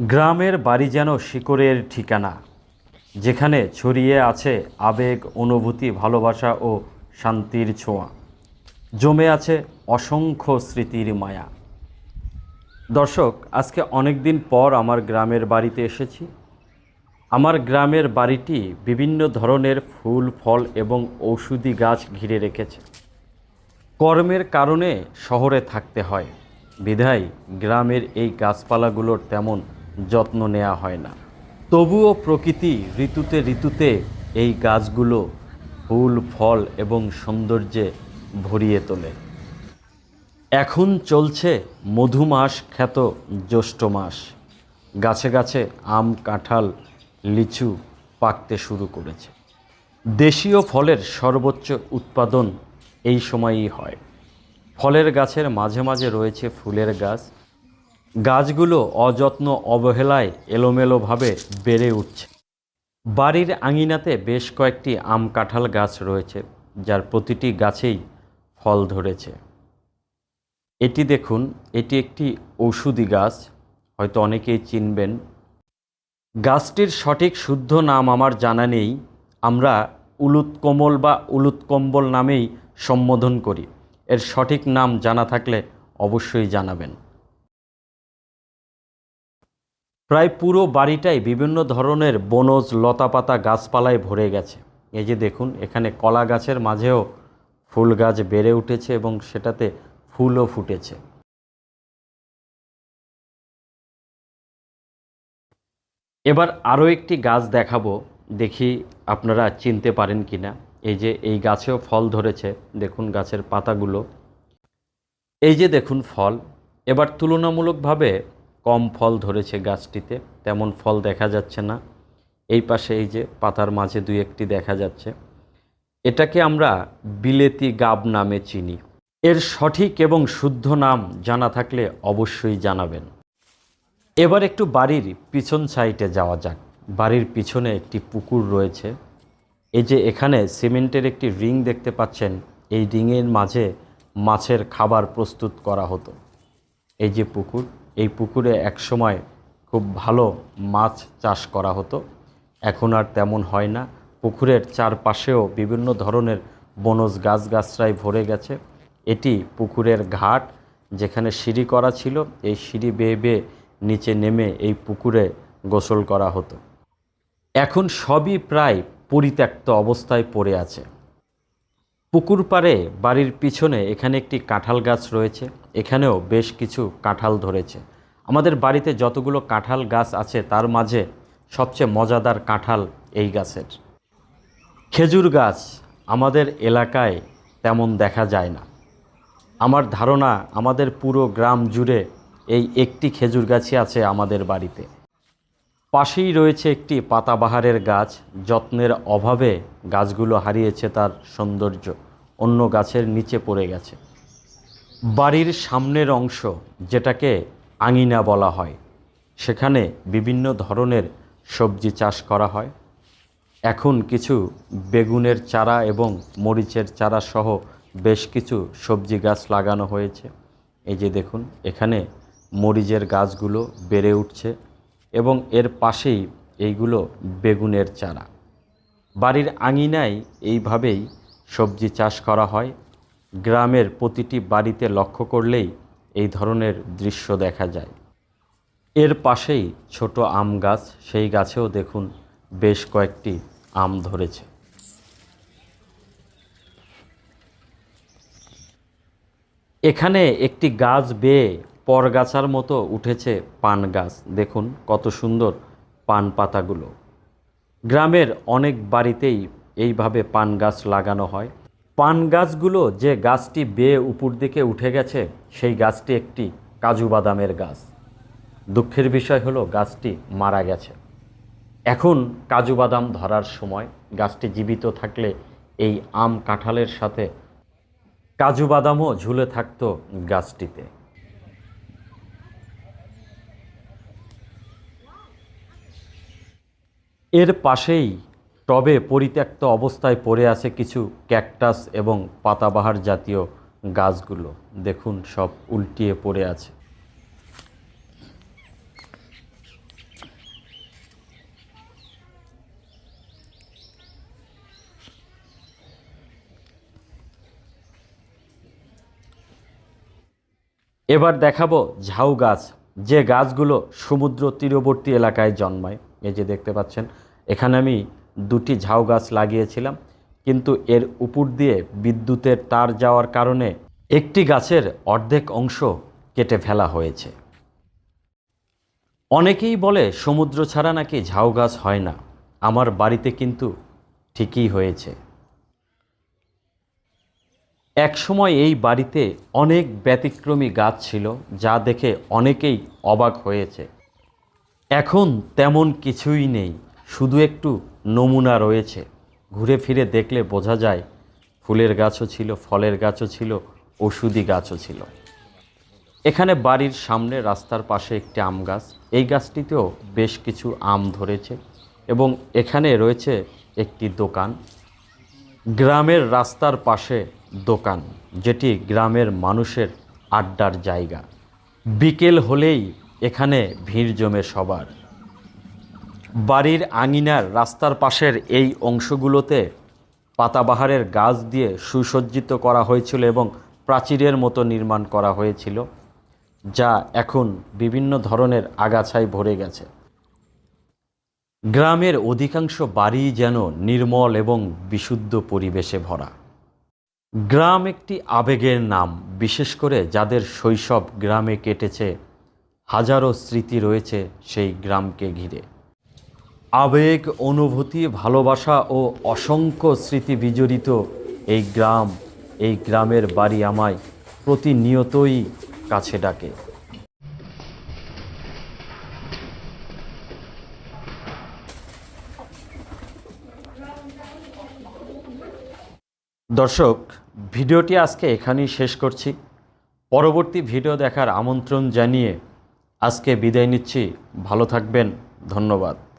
গ্রামের বাড়ি যেন শিকড়ের ঠিকানা, যেখানে ছড়িয়ে আছে আবেগ, অনুভূতি, ভালোবাসা ও শান্তির ছোঁয়া। জমে আছে অসংখ্য স্মৃতির মায়া। দর্শক, আজকে অনেক দিন পর আমার গ্রামের বাড়িতে এসেছি। আমার গ্রামের বাড়িটি বিভিন্ন ধরনের ফুল, ফল এবং ঔষধি গাছ ঘিরে রেখেছে। কর্মের কারণে শহরে থাকতে হয়। বিধায় গ্রামের এই গাছপালাগুলোর তেমন যত্ন নেওয়া হয় না। তবুও প্রকৃতি ঋতুতে ঋতুতে এই গাছগুলো ফুল, ফল এবং সৌন্দর্যে ভরিয়ে তোলে। এখন চলছে মধুমাস খ্যাত জ্যৈষ্ঠ মাস। গাছে গাছে আম, কাঁঠাল, লিচু পাকতে শুরু করেছে। দেশীয় ফলের সর্বোচ্চ উৎপাদন এই সময়ই হয়। ফলের গাছের মাঝে মাঝে রয়েছে ফুলের গাছ গাছগুলো অযত্ন অবহেলায় এলোমেলোভাবে বেড়ে উঠছে। বাড়ির আঙিনাতে বেশ কয়েকটি আম কাঁঠাল গাছ রয়েছে, যার প্রতিটি গাছেই ফল ধরেছে। এটি দেখুন, এটি একটি ঔষধি গাছ, হয়তো অনেকেই চিনবেন। গাছটির সঠিক শুদ্ধ নাম আমার জানা নেই, আমরা উলুৎকমল বা উলুৎকম্বল নামেই সম্বোধন করি। এর সঠিক নাম জানা থাকলে অবশ্যই জানাবেন। প্রায় পুরো বাড়িটাই বিভিন্ন ধরনের বনজ লতাপাতা গাছপালায় ভরে গেছে। এই যে দেখুন, এখানে কলা গাছের মাঝেও ফুল গাছ বেড়ে উঠেছে এবং সেটাতে ফুলও ফুটেছে। এবার আরও একটি গাছ দেখাবো, দেখি আপনারা চিনতে পারেন কি না এই যে এই গাছেও ফল ধরেছে, দেখুন গাছের পাতাগুলো। এই যে দেখুন ফল। এবার তুলনামূলকভাবে কম ফল ধরেছে গাছটিতে, তেমন ফল দেখা যাচ্ছে না। এই পাশে এই যে পাতার মাঝে দুই একটি দেখা যাচ্ছে। এটাকে আমরা বিলেতি গাব নামে চিনি। এর সঠিক এবং শুদ্ধ নাম জানা থাকলে অবশ্যই জানাবেন। এবার একটু বাড়ির পিছন সাইডে যাওয়া যাক। বাড়ির পিছনে একটি পুকুর রয়েছে। এই যে এখানে সিমেন্টের একটি রিং দেখতে পাচ্ছেন। এই রিংয়ের মাঝে মাছের খাবার প্রস্তুত করা হতো। এই যে পুকুর এই পুকুরে একসময় খুব ভালো মাছ চাষ করা হতো। এখন আর তেমন হয় না। পুকুরের চারপাশেও বিভিন্ন ধরনের বনজ গাছগাছরায় ভরে গেছে। এটি পুকুরের ঘাট, যেখানে সিঁড়ি করা ছিল। এই সিঁড়ি বেয়ে বেয়ে নিচে নেমে এই পুকুরে গোসল করা হতো। এখন সবই প্রায় পরিত্যক্ত অবস্থায় পড়ে আছে। পুকুর পাড়ে বাড়ির পিছনে এখানে একটি কাঁঠাল গাছ রয়েছে। এখানেও বেশ কিছু কাঁঠাল ধরেছে। আমাদের বাড়িতে যতগুলো কাঁঠাল গাছ আছে, তার মাঝে সবচেয়ে মজাদার কাঁঠাল এই গাছের। খেজুর গাছ আমাদের এলাকায় তেমন দেখা যায় না। আমার ধারণা আমাদের পুরো গ্রাম জুড়ে এই একটি খেজুর গাছই আছে আমাদের বাড়িতে। পাশেই রয়েছে একটি পাতাবাহারের গাছ, যত্নের অভাবে গাছগুলো হারিয়েছে তার সৌন্দর্য। অন্য গাছের নিচে পড়ে গেছে। বাড়ির সামনের অংশ যেটাকে আঙিনা বলা হয়। সেখানে বিভিন্ন ধরনের সবজি চাষ করা হয়। এখন কিছু বেগুনের চারা এবং মরিচের চারা সহ বেশ কিছু সবজি গাছ লাগানো হয়েছে। এই যে দেখুন, এখানে মরিচের গাছগুলো বেড়ে উঠছে এবং এর পাশেই এইগুলো বেগুনের চারা। বাড়ির আঙিনায় এইভাবেই সবজি চাষ করা হয়। গ্রামের প্রতিটি বাড়িতে লক্ষ্য করলেই এই ধরনের দৃশ্য দেখা যায়। এর পাশেই ছোট আম গাছ, সেই গাছেও দেখুন বেশ কয়েকটি আম ধরেছে। এখানে একটি গাছ বেয়ে পরগাছার মতো উঠেছে পান গাছ। দেখুন কত সুন্দর পান পাতাগুলো। গ্রামের অনেক বাড়িতেই এইভাবে পান গাছ লাগানো হয়। পান গাছগুলো যে গাছটি বেয়ে উপর দিকে উঠে গেছে, সেই গাছটি একটি কাজু বাদামের গাছ। দুঃখের বিষয় হলো গাছটি মারা গেছে। এখন কাজু বাদাম ধরার সময় গাছটি জীবিত থাকলে এই আম কাঁঠালের সাথে কাজু বাদামও ঝুলে থাকতো গাছটিতে। এর পাশেই টবে পরিত্যক্ত অবস্থায় পড়ে আছে কিছু ক্যাকটাস এবং পাতাবাহার জাতীয় গাছগুলো। দেখুন, সব উল্টিয়ে পড়ে আছে। এবার দেখাবো ঝাউ গাছ। যে গাছগুলো সমুদ্র তীরবর্তী এলাকায় জন্মায়, এই যে দেখতে পাচ্ছেন, এখানে আমি দুটি ঝাউ গাছ লাগিয়েছিলাম, কিন্তু এর উপর দিয়ে বিদ্যুতের তার যাওয়ার কারণে একটি গাছের অর্ধেক অংশ কেটে ফেলা হয়েছে। অনেকেই বলে, সমুদ্র ছাড়া নাকি ঝাউ গাছ হয় না। আমার বাড়িতে কিন্তু ঠিকই হয়েছে। একসময় এই বাড়িতে অনেক ব্যতিক্রমী গাছ ছিল, যা দেখে অনেকেই অবাক হয়েছে। এখন তেমন কিছুই নেই। শুধু একটু নমুনা রয়েছে। ঘুরে ফিরে দেখলে বোঝা যায় ফুলের গাছও ছিল, ফলের গাছও ছিল, ওষুধি গাছও ছিল। এখানে বাড়ির সামনে রাস্তার পাশে একটি আম গাছ। এই গাছটিতেও বেশ কিছু আম ধরেছে এবং এখানে রয়েছে একটি দোকান। গ্রামের রাস্তার পাশে দোকান, যেটি গ্রামের মানুষের আড্ডার জায়গা। বিকেল হলেই এখানে ভিড় জমে সবার। বাড়ির আঙিনার রাস্তার পাশের এই অংশগুলোতে পাতাবাহারের গাছ দিয়ে সুসজ্জিত করা হয়েছিল এবং প্রাচীরের মতো নির্মাণ করা হয়েছিল, যা এখন বিভিন্ন ধরনের আগাছায় ভরে গেছে। গ্রামের অধিকাংশ বাড়ি যেন নির্মল এবং বিশুদ্ধ পরিবেশে ভরা। গ্রাম একটি আবেগের নাম, বিশেষ করে যাদের শৈশব গ্রামে কেটেছে, হাজারো স্মৃতি রয়েছে সেই গ্রামকে ঘিরে। আবেগ, অনুভূতি, ভালোবাসা ও অসংখ্য স্মৃতি বিজড়িত এই গ্রাম, এই গ্রামের বাড়ি আমায় প্রতিনিয়তই কাছে ডাকে। দর্শক, ভিডিওটি আজকে এখানেই শেষ করছি। পরবর্তী ভিডিও দেখার আমন্ত্রণ জানিয়ে আজকে বিদায় নিচ্ছি। ভালো থাকবেন। ধন্যবাদ।